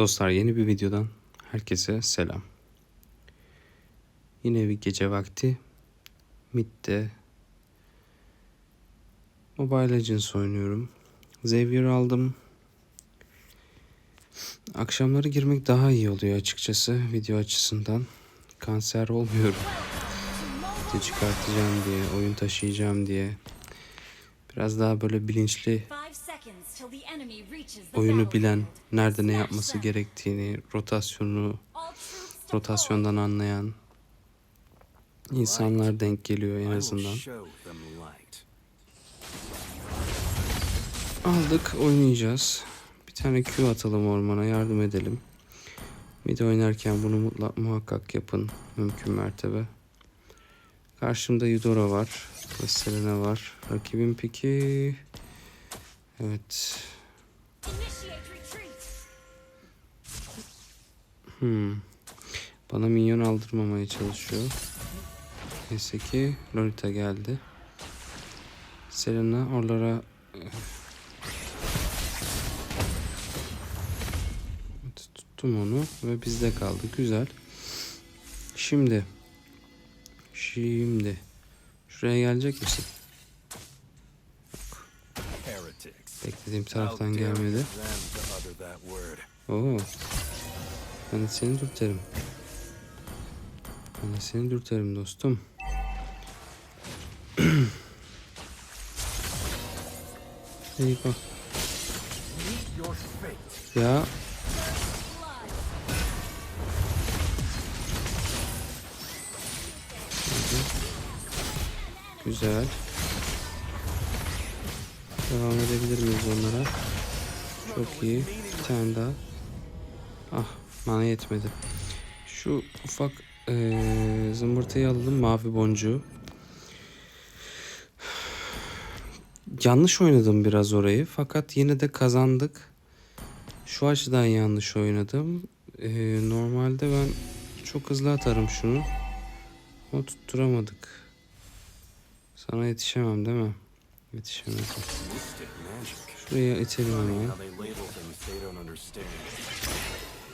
Dostlar yeni bir videodan herkese selam. Yine bir gece vakti Mid'de Mobile Legends oynuyorum. Xavier aldım. Akşamları girmek daha iyi oluyor açıkçası video açısından. Kanser olmuyorum. Video çıkartacağım diye, oyun taşıyacağım diye. Biraz daha böyle bilinçli oyunu bilen, nerede ne yapması gerektiğini, rotasyonu, rotasyondan anlayan insanlar denk geliyor en azından. Aldık, oynayacağız. Bir tane Q atalım ormana, yardım edelim. Bir de oynarken bunu mutla, muhakkak yapın, mümkün mertebe. Karşımda Eudora var ve Selena var. Rakibim peki... Evet, Hmm. Bana minyon aldırmamaya çalışıyor. Neyse ki Lolita geldi. Selena oralara Evet, tuttum onu ve bizde kaldı. Güzel. Şimdi şimdi şuraya gelecek misin? Beklediğim taraftan gelmedi. Oo. Ben de seni dürterim. Ben de seni dürterim dostum. Eyvah. Ya. Güzel. Devam edebilir miyiz onlara? Çok iyi. Bir tane daha. Ah mana yetmedi. Şu ufak ee, zımbırtıyı alalım mavi boncuğu. Yanlış oynadım biraz orayı fakat yine de kazandık. Şu açıdan yanlış oynadım. Ee, normalde ben çok hızlı atarım şunu. Ama tutturamadık. Sana yetişemem değil mi? Yetişemedim. Şuraya itelim hemen.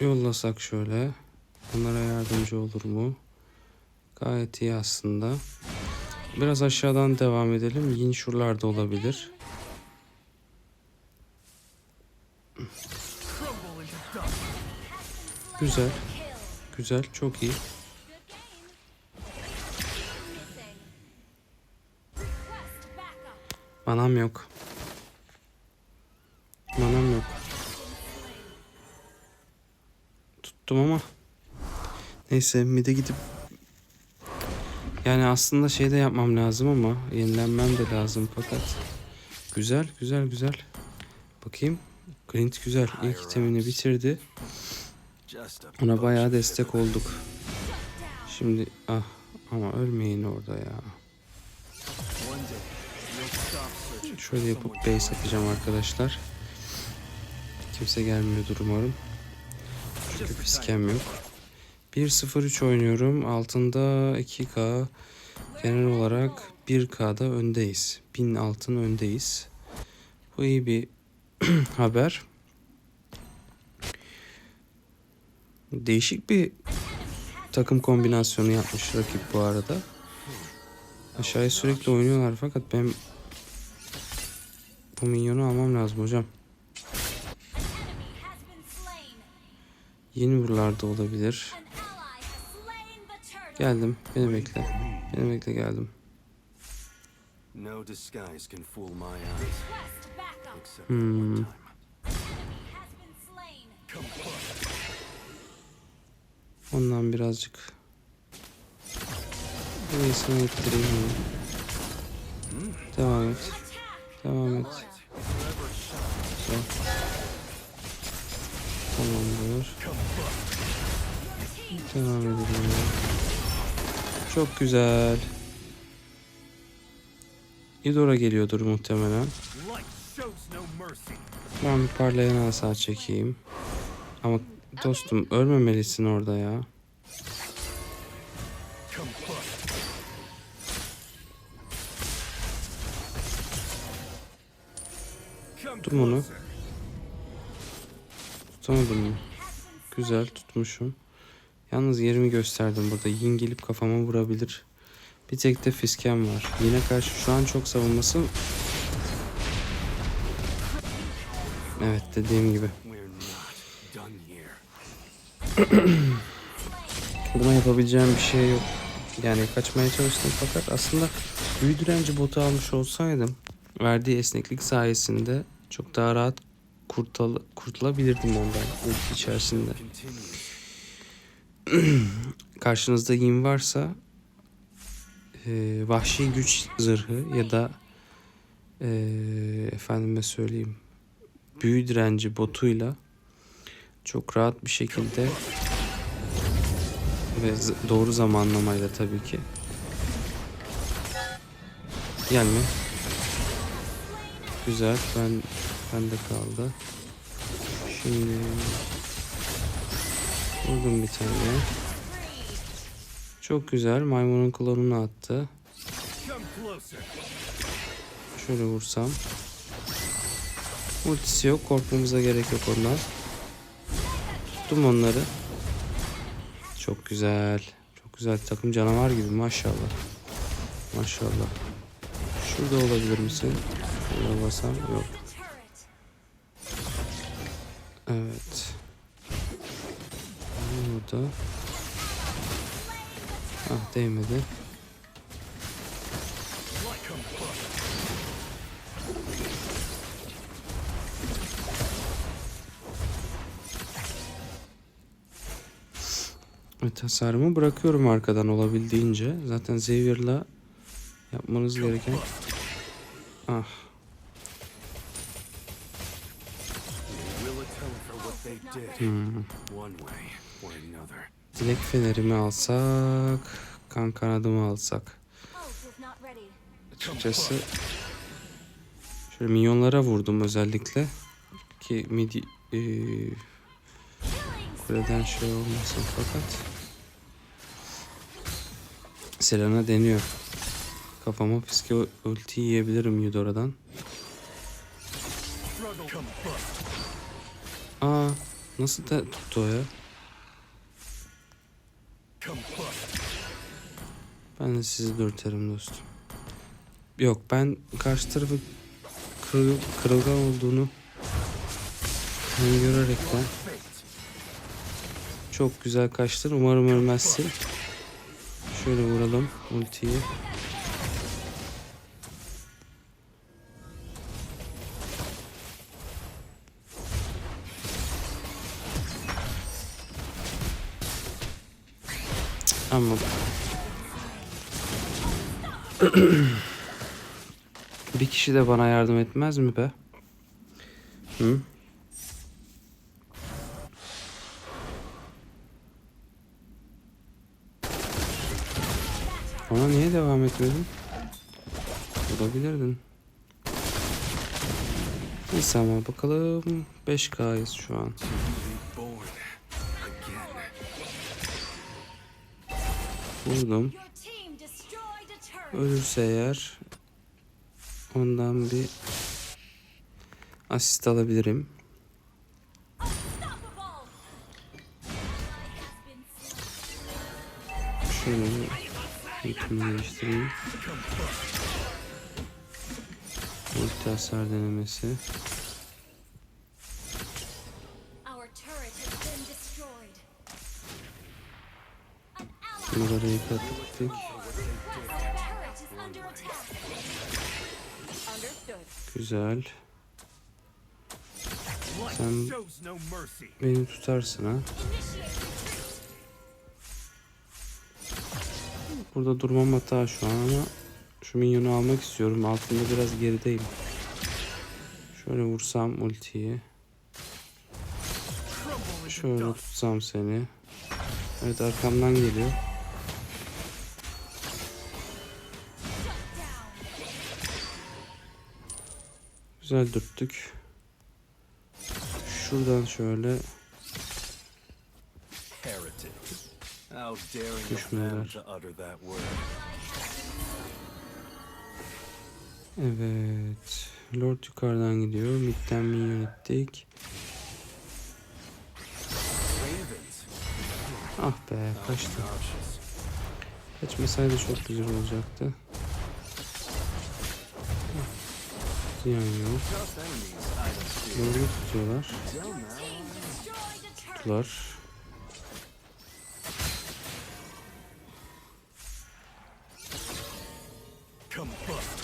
Yollasak şöyle. Onlara yardımcı olur mu? Gayet iyi aslında. Biraz aşağıdan devam edelim. Yin şuralarda olabilir. Güzel. Güzel. Çok iyi. Manam yok. Manam yok. Tuttum ama. Neyse mide gidip yani aslında şey de yapmam lazım ama yenilenmem de lazım fakat güzel güzel güzel. Bakayım. Clint güzel. İlk itemini bitirdi. Ona bayağı destek olduk. Şimdi ah ama ölmeyin orada ya. Şöyle yapıp base atacağım arkadaşlar. Kimse gelmiyordur umarım. Çünkü fiskem yok. 1-0-3 oynuyorum. Altında 2K. Genel olarak 1K'da öndeyiz. 1000 altın öndeyiz. Bu iyi bir haber. Değişik bir takım kombinasyonu yapmış rakip bu arada. Aşağıya sürekli oynuyorlar fakat ben bu minyonu almam lazım hocam. Yeni buralarda olabilir. Geldim. Beni bekle. Beni bekle geldim. Hmm. Ondan birazcık ittireyim hemen. Devam et. Devam et. Güzel. Tamamdır. Devam edelim. Çok güzel. Idora geliyordur muhtemelen. Ben bir parlayan asa çekeyim. Ama dostum ölmemelisin orada ya. Tuttum onu. Tutamadım mı? Güzel tutmuşum. Yalnız yerimi gösterdim burada. Yin gelip kafama vurabilir. Bir tek de fiskem var. Yine karşı şu an çok savunması. Evet dediğim gibi. Buna yapabileceğim bir şey yok. Yani kaçmaya çalıştım fakat aslında büyü direnci botu almış olsaydım verdiği esneklik sayesinde çok daha rahat kurtul kurtulabilirdim ondan ulti içerisinde. Karşınızda yin varsa e, vahşi güç zırhı ya da e, efendime söyleyeyim büyü direnci botuyla çok rahat bir şekilde ve doğru zamanlamayla tabii ki gelme güzel ben bende kaldı şimdi vurdum bir tane çok güzel maymunun klonunu attı. Şöyle vursam. Ultisi yok. Korkmamıza gerek yok ondan. Tuttum onları. Çok güzel. Çok güzel. Takım canavar gibi maşallah. Maşallah. Şurada olabilir misin? Şurada basam yok. Evet. Burada. Ah değmedi. Evet hasarımı bırakıyorum arkadan olabildiğince. Zaten Xavier'la yapmanız gereken... Ah hmm. One way or another. Dilek fenerimi alsak, kan kanadımı alsak. Açıkçası şöyle minyonlara vurdum özellikle ki midi eee, kuleden şey olmasın fakat Selena deniyor. Kafama fiske ulti yiyebilirim Yudora'dan. Aa nasıl da tuttu ya? Ben de sizi dürterim dostum. Yok ben karşı tarafı kırıl, kırılgan olduğunu öngörerekten çok güzel kaçtın. Umarım ölmezsin. Şöyle vuralım ultiyi. Ama bir kişi de bana yardım etmez mi be? Hı? Ona niye devam etmedin? Olabilirdin. Neyse ama bakalım 5K'yız şu an. Vurdum. Ölürse eğer ondan bir asist alabilirim. Şöyle ritmi değiştireyim. Ulti hasar denemesi. Bunları yıkattık. Güzel. Sen beni tutarsın ha. Burada durmam hata şu an ama şu minyonu almak istiyorum. Altında biraz gerideyim. Şöyle vursam ultiyi. Şöyle tutsam seni. Evet arkamdan geliyor. Güzel dürttük. Şuradan şöyle word. Evet. Lord yukarıdan gidiyor. Mid'den minyon ettik. Ah be kaçtı. Kaçmasaydı çok güzel olacaktı. Ziyan yok. Just enemies, I don't see. Doğru tutuyorlar. Tuttular. Closer.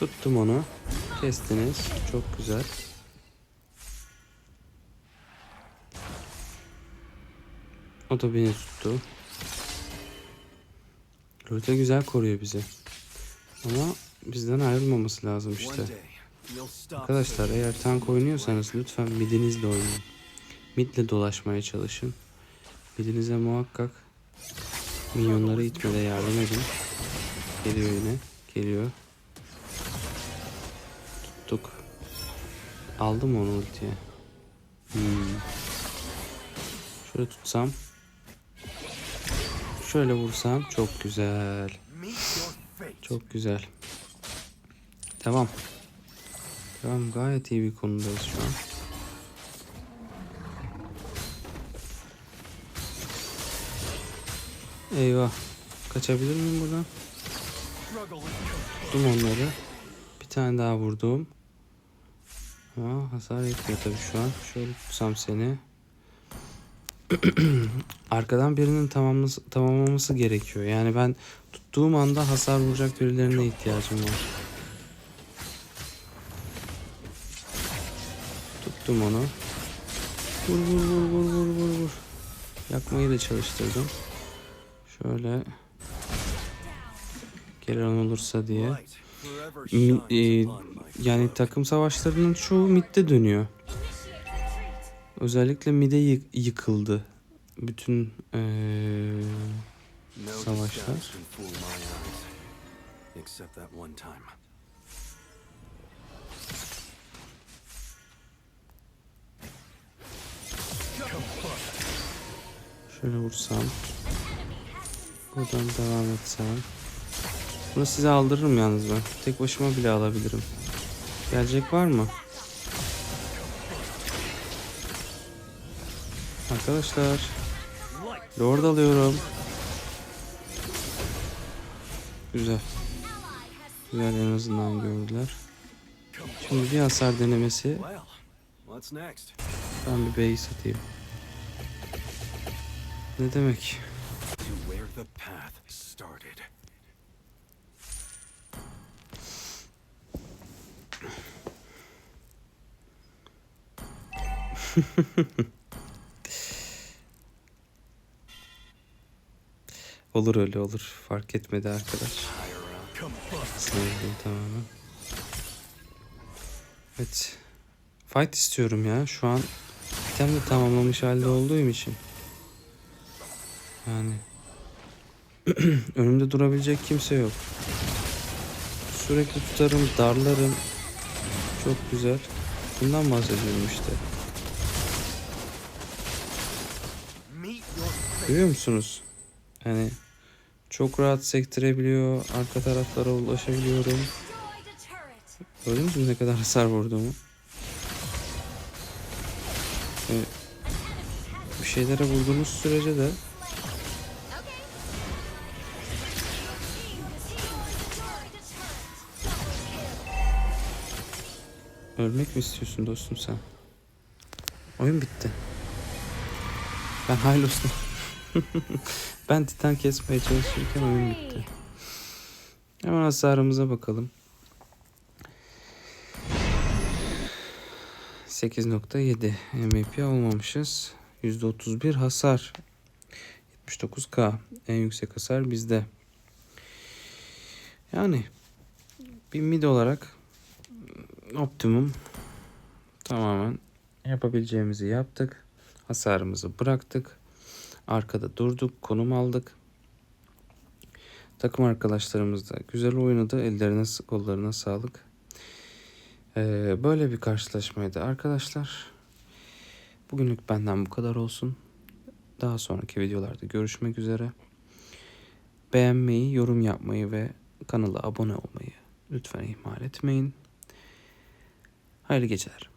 Tuttum onu. Kestiniz. Çok güzel. O da beni tuttu. Lurda güzel koruyor bizi. Ama bizden ayrılmaması lazım işte. Arkadaşlar eğer tank oynuyorsanız lütfen midinizle oynayın. Midle dolaşmaya çalışın. Midinize muhakkak minyonları itmede yardım edin. Geliyor yine. Geliyor. Tuttuk. Aldım onu ultiye. Hmm. Şöyle tutsam. Şöyle vursam çok güzel. Çok güzel. Tamam. Tamam gayet iyi bir konudayız şu an. Eyvah. Kaçabilir miyim buradan? Tuttum onları. Bir tane daha vurdum. Ama hasar etmiyor tabii şu an. Şöyle tutsam seni. Arkadan birinin tamamlaması, tamamlaması gerekiyor. Yani ben tuttuğum anda hasar vuracak birilerine ihtiyacım var. Tuttum onu. Vur vur vur vur vur vur vur. Yakmayı da çalıştırdım. Şöyle gelen olursa diye. e, yani takım savaşlarının çoğu midde dönüyor. Özellikle mide yı- yıkıldı. Bütün No savaşlar. şöyle vursam. Buradan devam etsem. Bunu size aldırırım yalnız ben. Tek başıma bile alabilirim. Gelecek var mı? Arkadaşlar. Lord alıyorum. Güzel. Güzel en azından gördüler. Şimdi bir hasar denemesi. Ben bir base atayım. Ne demek? Olur öyle olur. Fark etmedi arkadaş. Sınırdım tamamen. Evet. Fight istiyorum ya. Şu an item de tamamlamış halde olduğum için. Yani önümde durabilecek kimse yok. Sürekli tutarım, darlarım. Çok güzel. Bundan bahsediyorum işte. Görüyor musunuz? Yani çok rahat sektirebiliyor. Arka taraflara ulaşabiliyorum. Gördünüz mü ne kadar hasar vurduğumu? Ee, bir şeylere vurduğunuz sürece de ölmek mi istiyorsun dostum sen? Oyun bitti. Ben Hylos'la ben Titan kesmeye çalışırken oyun bitti. Hemen hasarımıza bakalım. 8.7 MVP olmamışız. %31 hasar. 79k. En yüksek hasar bizde. Yani bir mid olarak optimum tamamen yapabileceğimizi yaptık. Hasarımızı bıraktık. Arkada durduk, konum aldık. Takım arkadaşlarımız da güzel oynadı. Ellerine, kollarına sağlık. Ee, böyle bir karşılaşmaydı arkadaşlar. Bugünlük benden bu kadar olsun. Daha sonraki videolarda görüşmek üzere. Beğenmeyi, yorum yapmayı ve kanala abone olmayı lütfen ihmal etmeyin. Hayırlı geceler.